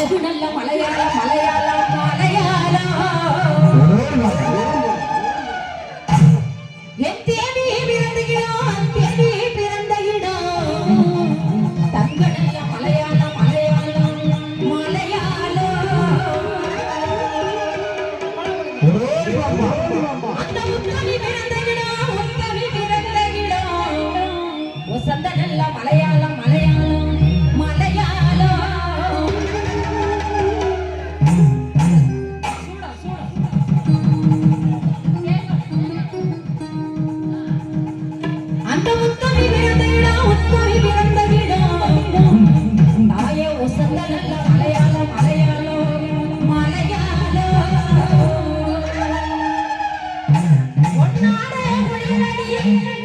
அழகு நல்ல மலையாள மலையாள குடியரடி, ஆட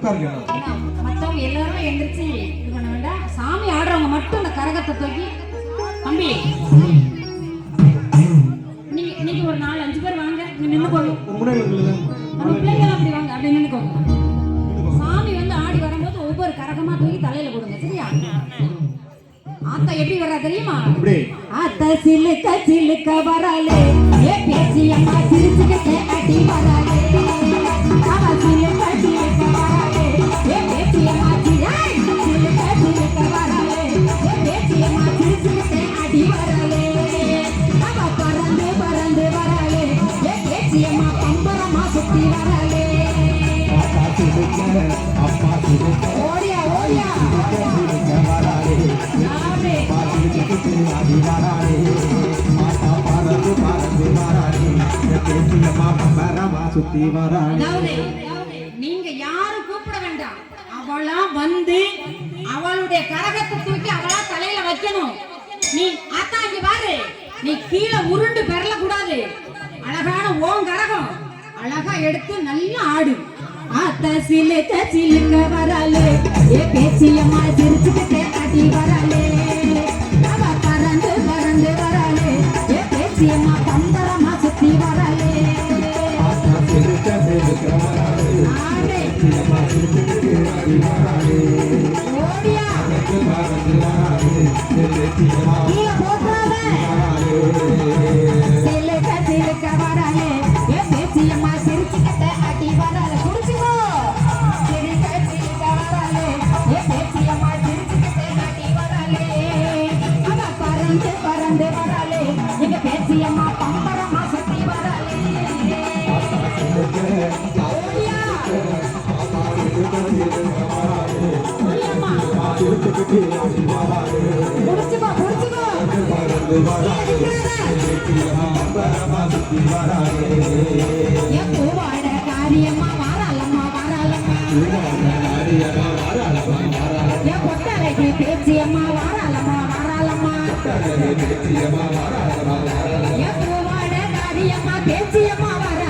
உட்காருங்க மத்தவங்க எல்லாருமே எந்திரிச்சு இது பண்ண வேண்டாம். சாமி ஆடுறவங்க மட்டும் இந்த கரகத்தை தூக்கி தம்பி நீங்க நீங்க ஒரு நாலு அஞ்சு பேர் வாங்க. நீங்க முன்னாடி வந்துருங்க. நம்ம பிள்ளைங்க அப்படி வாங்க. அப்படி நின்னுக்கோங்க சாமி வந்து ஆடி வரும்போது ஒவ்வொரு கரகமா தூக்கி தலையில கொடுங்க சரியா? ஆத்தா எப்படி வர்றா தெரியுமா? ஆத்தா சிலுக்க சிலுக்க வராளே. ஏ பேச்சி அம்மா சிரிச்சுக்கிட்டே அடி வராளே. அவ சுத்தி நீங்க யாரும் கூப்பிட வேண்டாம். அவளா வந்து அவளுடைய கரகத்தை தூக்கி அவளா தலையில வைக்கணும். நீ ஆத்தா பாரு. நீ கீழே உருண்டு பெறல கூடாது. அழகான ஓம் கரகம். அழகா எடுத்து நல்லா ஆடு. ஆத்தா சிலுக்க சிலுக்க வராளே ஏ பேச்சியம்மா சிரிச்சுக்கிட்டே அடி வராளே அவ பறந்து பறந்து வராளே ஏ பேச்சியம்மா பந்தரமா சுத்தி வராளே மாத்தா சிரிக்க, சிரிக்க வராளே. ஆடே பேத்தியம்மா சிரிச்சுக்கிட்டு அடி வராளே. ஓடியா பறந்து பறந்து வராளே. என் பேத்தியம்மா கீழே போட்டுறாத சிலுக்க ஓடியா ஓடியம்மா வாராளம்மா வாராளம்மா பேச்சியம்மா வாராளம்மா வாராளம்மா பேச்சியம்மா வாராளம்மா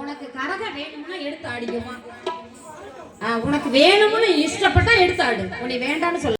உனக்கு கரக வேணும்னா எடுத்து ஆடிக்குமா உனக்கு வேணும்னு இஷ்டப்பட்டா எடுத்தாடு உன்னை வேண்டாம்னு சொல்ல